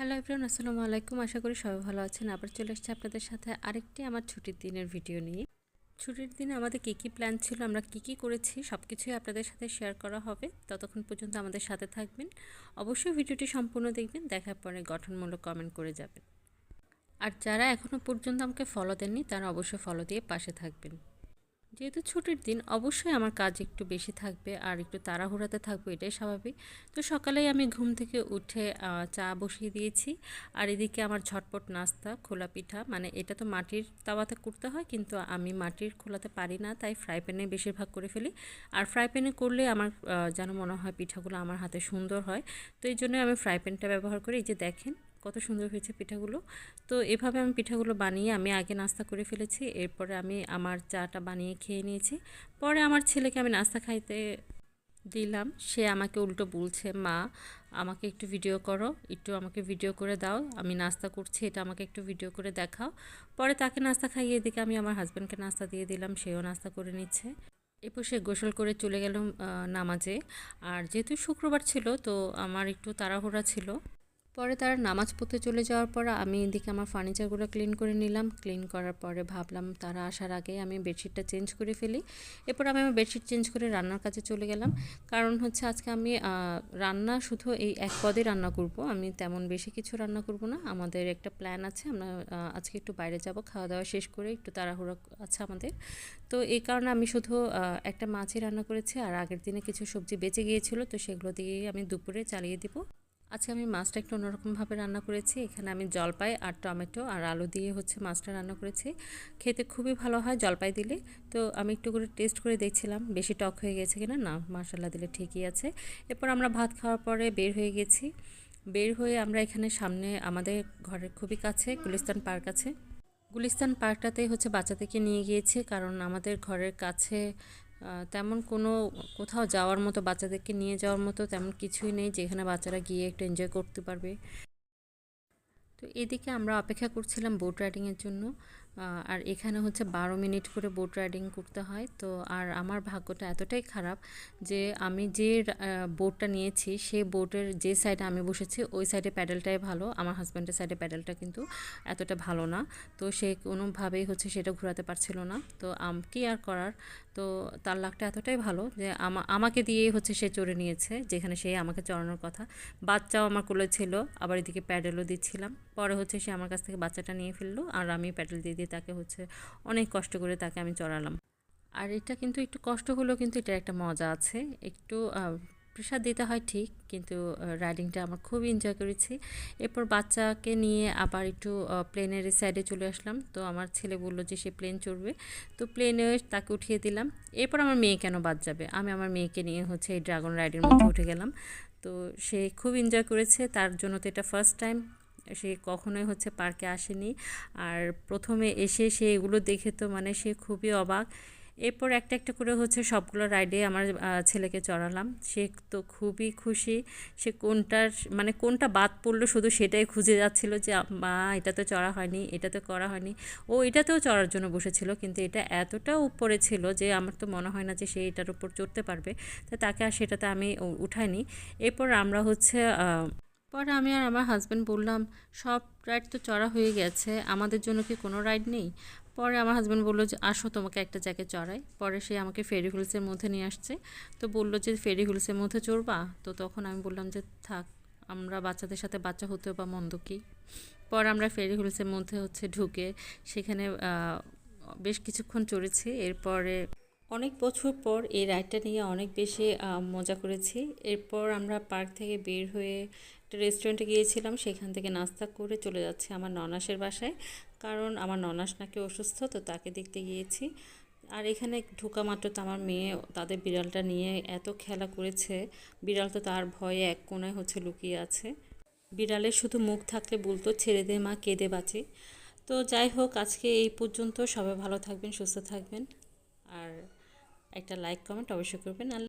Hello everyone, আসসালামু আলাইকুম। আশা করি সবাই ভালো আছেন। আবার চলে এসেছি আপনাদের সাথে আরেকটি আমার ছুটির দিনের ভিডিও নিয়ে। ছুটির দিনে আমাদের কী কী প্ল্যান ছিল, আমরা কী কী করেছি সব কিছুই আপনাদের সাথে শেয়ার করা হবে। ততক্ষণ পর্যন্ত আমাদের সাথে থাকবেন। অবশ্যই ভিডিওটি সম্পূর্ণ দেখবেন, দেখার পরে গঠনমূলক কমেন্ট করে যাবেন। আর যারা এখনও পর্যন্ত আমাকে ফলো দেননি, তারা অবশ্যই ফলো দিয়ে পাশে থাকবেন। যেহেতু ছুটির দিন, অবশ্যই আমার কাজ একটু বেশি থাকবে আর একটু তাড়াহুড়াতে থাকবে, এটাই স্বাভাবিক। তো সকালেই আমি ঘুম থেকে উঠে চা বসিয়ে দিয়েছি। আর এদিকে আমার ঝটপট নাস্তা, খোলা পিঠা মানে এটা তো মাটির তাওয়াতে করতে হয়, কিন্তু আমি মাটির খোলাতে পারি না, তাই ফ্রাই প্যানে বেশিরভাগ করে ফেলি। আর ফ্রাই প্যানে করলে আমার যেন মনে হয় পিঠাগুলো আমার হাতে সুন্দর হয়। তো এই জন্য আমি ফ্রাই প্যানটা ব্যবহার করি। এই যে দেখেন কত সুন্দর হয়েছে পিঠাগুলো। তো এভাবে আমি পিঠাগুলো বানিয়ে আমি আগে নাস্তা করে ফেলেছি, এরপরে আমি আমার চাটা বানিয়ে খেয়ে নিয়েছি। পরে আমার ছেলেকে আমি নাস্তা খাইতে দিলাম, সে আমাকে উল্টো বলছে, মা, আমাকে একটু ভিডিও করো, একটু আমাকে ভিডিও করে দাও, আমি নাস্তা করছি, এটা আমাকে একটু ভিডিও করে দেখাও। পরে তাকে নাস্তা খাইয়ে এদিকে আমি আমার হাজব্যান্ডকে নাস্তা দিয়ে দিলাম, সেও নাস্তা করে নিচ্ছে। এরপর সে গোসল করে চলে গেল নামাজে। আর যেহেতু শুক্রবার ছিল, তো আমার একটু তাড়াহুড়া ছিল। পরে তারা নামাজ পড়তে চলে যাওয়ার পর আমি এদিকে আমার ফার্নিচারগুলো ক্লিন করে নিলাম। ক্লিন করার পরে ভাবলাম তারা আসার আগে আমি বেডশিটটা চেঞ্জ করে ফেলি। এরপর আমি আমার বেডশিট চেঞ্জ করে রান্নার কাছে চলে গেলাম। কারণ হচ্ছে আজকে আমি রান্না শুধু এই এক পদে রান্না করব। আমি তেমন বেশি কিছু রান্না করব না। আমাদের একটা প্ল্যান আছে। আমরা আজকে একটু বাইরে যাব। খাওয়া দাওয়া শেষ করে একটু তাড়াহুড়ো আছে আমাদের। তো এই কারণে আমি শুধু একটা মাছই রান্না করেছি। আর আগের দিনে কিছু সবজি বেঁচে গিয়েছিল। তো সেগুলো দিয়েই আমি দুপুরে চালিয়ে দিব। আজকে আমি মাছটা একটু অন্যরকমভাবে রান্না করেছি। এখানে আমি জলপাই আর টমেটো আর আলু দিয়ে হচ্ছে মাছটা রান্না করেছি। খেতে খুবই ভালো হয় জলপাই দিলে। তো আমি একটু করে টেস্ট করে দেখছিলাম। বেশি টক হয়ে গেছে কিনা? না মশলা দিলে ঠিকই আছে। এরপর আমরা ভাত খাওয়ার পরে বের হয়ে গেছি। বের হয়ে আমরা এখানে সামনে আমাদের ঘরের খুবই কাছে গুলিস্তান পার্ক আছে। গুলিস্তান পার্কটাতেই হচ্ছে বাচ্চাদেরকে নিয়ে গিয়েছি। কারণ আমাদের ঘরের কাছে তেমন কোনো কোথাও যাওয়ার মতো, বাচ্চাদেরকে নিয়ে যাওয়ার মতো তেমন কিছুই নেই, যেখানে বাচ্চারা গিয়ে একটু এনজয় করতে পারবে। তো এদিকে আমরা অপেক্ষা করছিলাম বোট রাইডিংয়ের জন্য। আর এখানে হচ্ছে বারো মিনিট করে বোট রাইডিং করতে হয়। তো আর আমার ভাগ্যটা এতটাই খারাপ যে আমি যে বোটটা নিয়েছি সেই বোটের যে সাইডে আমি বসেছি, ওই সাইডে প্যাডেলটাই ভালো। আমার হাজব্যান্ডের সাইডে প্যাডেলটা কিন্তু এতটা ভালো না। তো সে কোনোভাবেই হচ্ছে সেটা ঘোরাতে পারছিল না। তো কি আর করার? তো তার লাকটা এতটাই ভালো যে আমাকে দিয়েই হচ্ছে সে চড়ে নিয়েছে, যেখানে সে আমাকে চড়ানোর কথা। বাচ্চাও আমার কোলে ছিল, আবার এদিকে প্যাডেলও দিচ্ছিলাম। পরে হচ্ছে সে আমার কাছ থেকে বাচ্চাটা নিয়ে ফেলল, আর আমি প্যাডেল দিয়ে দিয়ে তাকে হচ্ছে অনেক কষ্ট করে তাকে আমি চড়ালাম। আর এটা কিন্তু একটু কষ্ট হলেও কিন্তু এটার একটা মজা আছে। একটু প্রেশার দিতে হয় ঠিক, কিন্তু রাইডিংটা আমার খুব এনজয় করেছি। এরপর বাচ্চাকে নিয়ে আবার একটু প্লেনের সাইডে চলে আসলাম। তো আমার ছেলে বলল যে সে প্লেন চড়বে। তো প্লেনে তাকে উঠিয়ে দিলাম। এরপর আমার মেয়ে কেন বাদ যাবে? আমি আমার মেয়েকে নিয়ে হচ্ছে এই ড্রাগন রাইডের মধ্যে উঠে গেলাম। তো সে খুব এনজয় করেছে। তার জন্য তো এটা ফার্স্ট টাইম সে কখনোই হচ্ছে পার্কে আসেনি। আর প্রথমে এসে সে এগুলো দেখে তো মানে সে খুবই অবাক। এরপর একটা একটা করে হচ্ছে সবগুলো রাইডে আমার ছেলেকে চড়ালাম। সে তো খুবই খুশি। সে কোনটার মানে কোনটা বাদ পড়ল শুধু সেটাই খুঁজে যাচ্ছিল যে, মা, এটা তো চড়া হয়নি, এটা তো করা হয়নি। ও এটাতেও চড়ার জন্য বসেছিল, কিন্তু এটা এতটা উপরে ছিল যে, আমার তো মনে হয় না যে সে এটার উপর চড়তে পারবে। তো তাকে আর সেটাতে আমি উঠাইনি। এরপর আমরা হচ্ছে পরে আমি আর আমার হাজব্যান্ড বললাম, সব রাইড তো চড়া হয়ে গেছে, আমাদের জন্য কি কোনো রাইড নেই? পরে আমার হাজব্যান্ড বলল যে, আসো তোমাকে একটা জায়গায় চড়াই। পরে সে আমাকে ফেরি হুলসের মধ্যে নিয়ে আসছে। তো বলল যে ফেরি হুলসের মধ্যে চড়বা? তো তখন আমি বললাম যে, থাক, আমরা বাচ্চাদের সাথে বাচ্চা হতেও বা মন্দ কি? পর আমরা ফেরি হুলসের মধ্যে হচ্ছে ঢুকে সেখানে বেশ কিছুক্ষণ চড়েছি। এরপরে অনেক বছর পর এই রাইডটা নিয়ে অনেক বেশি মজা করেছি। এরপর আমরা পার্ক থেকে বের হয়ে একটা রেস্টুরেন্টে গিয়েছিলাম, সেখান থেকে নাস্তা করে চলে যাচ্ছে আমার ননাসের বাসায়। কারণ আমার ননাস নাকি অসুস্থ, তো তাকে দেখতে গিয়েছি। আর এখানে ঢোকা মাত্র তো আমার মেয়ে তাদের বিড়ালটা নিয়ে এত খেলা করেছে। বিড়াল তো তার ভয়ে এক কোনায় হচ্ছে লুকিয়ে আছে। বিড়ালের শুধু মুখ থাকলে বলতো, ছেড়ে দে মা, কেঁদে বাঁচে। তো যাই হোক, আজকে এই পর্যন্ত সবাই ভালো থাকবেন, সুস্থ থাকবেন। আর একটা লাইক কমেন্ট অবশ্যই করবেন।